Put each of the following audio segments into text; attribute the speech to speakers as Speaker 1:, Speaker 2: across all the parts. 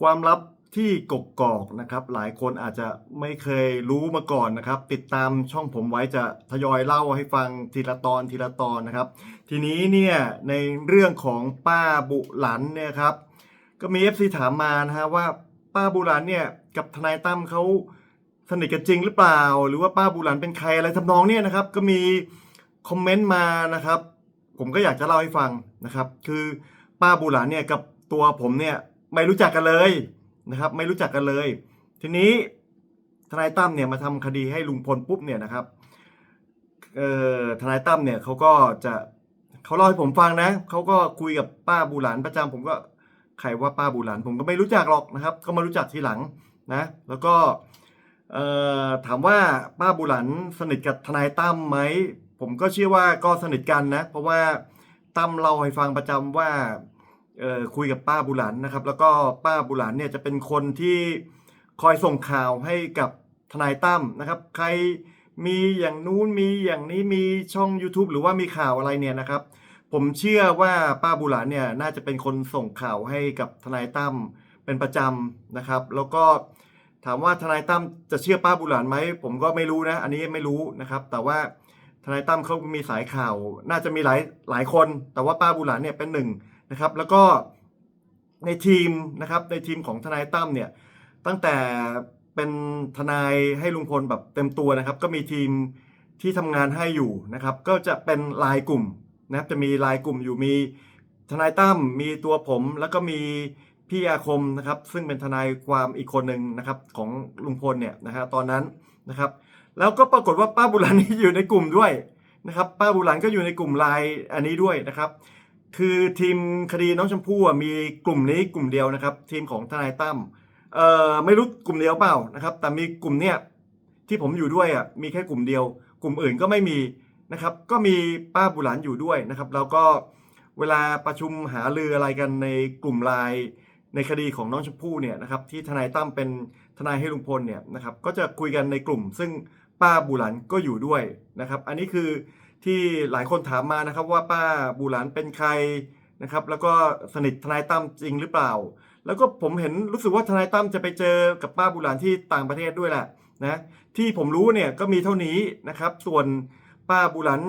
Speaker 1: ความลับที่กกกอกนะครับ หลายคนอาจจะไม่เคยรู้มาก่อนนะครับ ติดตามช่องผมไว้จะทยอยเล่าให้ฟังทีละตอนทีละตอนนะครับ ทีนี้เนี่ยในเรื่องของป้าบุหลันเนี่ยครับก็มี FC ถามมานะฮะว่าป้าบุหลันเนี่ยกับทนายตั้มเขาสนิทกันจริงหรือเปล่า หรือว่าป้าบุหลันเป็นใครอะไรทำนองเนี่ยนะครับ ก็มีคอมเมนต์มานะครับ ผมก็อยากจะเล่าให้ฟังนะครับ คือป้าบุหลันเนี่ยกับตัวผมเนี่ย ไม่รู้จักกันเลยนะครับ ไม่รู้จักกันเลย ทีนี้ทนายตั้มเนี่ยมาทำคดีให้ลุงพลปุ๊บเนี่ยนะครับเอ่อทนายตั้มเนี่ยเขาก็จะเขาเล่าให้ผมฟังนะเขาก็คุยกับป้าบุหลันประจำผมก็ใครว่าป้าบุหลันผมก็ไม่รู้จักหรอกนะครับ ก็มารู้จักทีหลังนะแล้วก็เอ่อถามว่าป้าบุหลันสนิทกับทนายตั้มไหม ผมก็เชื่อว่าก็สนิทกันนะ เพราะว่าตั้มเล่าให้ฟังประจำว่า คุยกับป้าบุหลันนะครับ แล้วก็ป้าบุหลันเนี่ยจะเป็นคนที่คอยส่งข่าวให้กับทนายตั้มนะครับ ใครมีอย่างนู้นมีอย่างนี้มีช่อง YouTube หรือว่ามีข่าวอะไรเนี่ยนะครับ ผมเชื่อว่าป้าบุหลานเนี่ยน่าจะเป็นคนส่งข่าวให้กับทนายตั้มเป็นประจำนะครับ แล้วก็ถามว่าทนายตั้มจะเชื่อป้าบุหลานไหมผมก็ไม่รู้นะ อันนี้ไม่รู้นะครับ แต่ว่าทนายตั้มเขามีสายข่าว น่าจะมีหลายหลายคน แต่ว่าป้าบุหลานเนี่ยเป็นหนึ่ง นะครับ แล้วก็ในทีมนะครับในทีมของทนายตั้มเนี่ยตั้งแต่เป็นทนายให้ลุงพลแบบเต็มตัวนะครับ ก็มีทีมที่ทำงานให้อยู่นะครับ ก็จะเป็นลายกลุ่มนะครับจะมีลายกลุ่มอยู่มีทนายตั้มมีตัวผม แล้วก็มีพี่อาคมนะครับ ซึ่งเป็นทนายความอีกคนหนึ่งนะครับของลุงพลเนี่ยนะฮะตอนนั้นนะครับ แล้วก็ปรากฏว่าป้าบุหลันนี่อยู่ในกลุ่มด้วยนะครับ ป้าบุหลันก็อยู่ในกลุ่มไลน์อันนี้ด้วยนะครับ คือทีมคดีน้องชมพู่มีกลุ่มนี้กลุ่มเดียวนะครับ ทีมของทนายตั้มเอ่อไม่รู้กลุ่มเดียวเปล่านะครับ แต่มีกลุ่มเนี้ยที่ผมอยู่ด้วยอะมีแค่กลุ่มเดียว กลุ่มอื่นก็ไม่มีนะครับ ก็มีป้าบุหลานอยู่ด้วยนะครับ แล้วก็เวลาประชุมหารืออะไรกันในกลุ่มไลน์ในคดีของน้องชมพู่เนี่ยนะครับที่ทนายตั้มเป็นทนายให้ลุงพลเนี่ยนะครับก็จะคุยกันในกลุ่ม ซึ่งป้าบุหลันก็อยู่ด้วยนะครับ อันนี้คือ ที่หลายคนถามมานะครับว่าป้าบุหลันเป็นใครนะครับแล้วก็สนิททนายตั้มจริงหรือเปล่า แล้วก็ผมเห็นรู้สึกว่าทนายตั้มจะไปเจอกับป้าบุหลันที่ต่างประเทศด้วยแหละนะที่ผมรู้เนี่ยก็มีเท่านี้นะครับ ส่วนป้าบุหลัน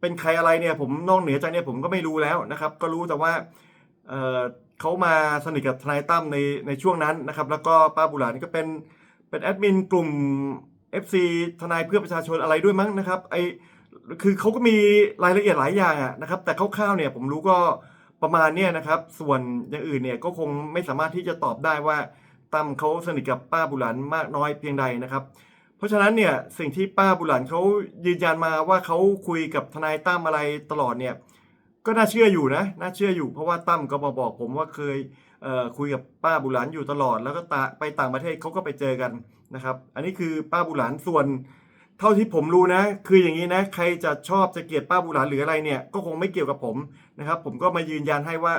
Speaker 1: เป็นใครอะไรเนี่ย ผมนอกเหนือจากเนี่ยผมก็ไม่รู้แล้วนะครับ ก็รู้แต่ว่าเเขามาสนิทกับทนายตั้มในในช่วงนั้นนะครับ แล้วก็ป้าบุหลันก็เป็นเป็นแอดมินกลุ่ม FC ทนายเพื่อประชาชนอะไรด้วยมั้งนะครับไอ คือเขาก็มีรายละเอียดหลายอย่างนะครับ แต่คร่าวๆเนี่ยผมรู้ก็ประมาณเนี่ยนะครับ ส่วนอย่างอื่นเนี่ยก็คงไม่สามารถที่จะตอบได้ว่าตั้มเขาสนิทกับป้าบุหลันมากน้อยเพียงใดนะครับ เพราะฉะนั้นเนี่ยสิ่งที่ป้าบุหลันเขายืนยันมาว่าเขาคุยกับทนายตั้มอะไรตลอดเนี่ยก็น่าเชื่ออยู่นะน่าเชื่ออยู่เพราะว่าตั้มก็มาบอกผมว่าเคยเคุยกับป้าบุหลันอยู่ตลอด แล้วก็ตไปต่างประเทศเขาก็ไปเจอกันนะครับ อันนี้คือป้าบุหลันส่วน เท่าที่ผมรู้นะ คืออย่างนี้นะ ใครจะชอบจะเกลียดป้าบุหลันหรืออะไรเนี่ย ก็คงไม่เกี่ยวกับผมนะครับ ผมก็มายืนยันให้ว่า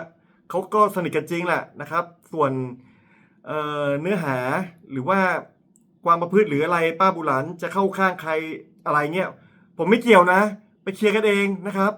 Speaker 1: เขาก็สนิทกันจริงแหละนะครับ ส่วนเเนื้อหาหรือว่าความประพฤติหรืออะไรป้าบุหลันจะเข้าข้างใครอะไรเงี้ยผมไม่เกี่ยวนะ ไปเคลียร์กันเองนะครับ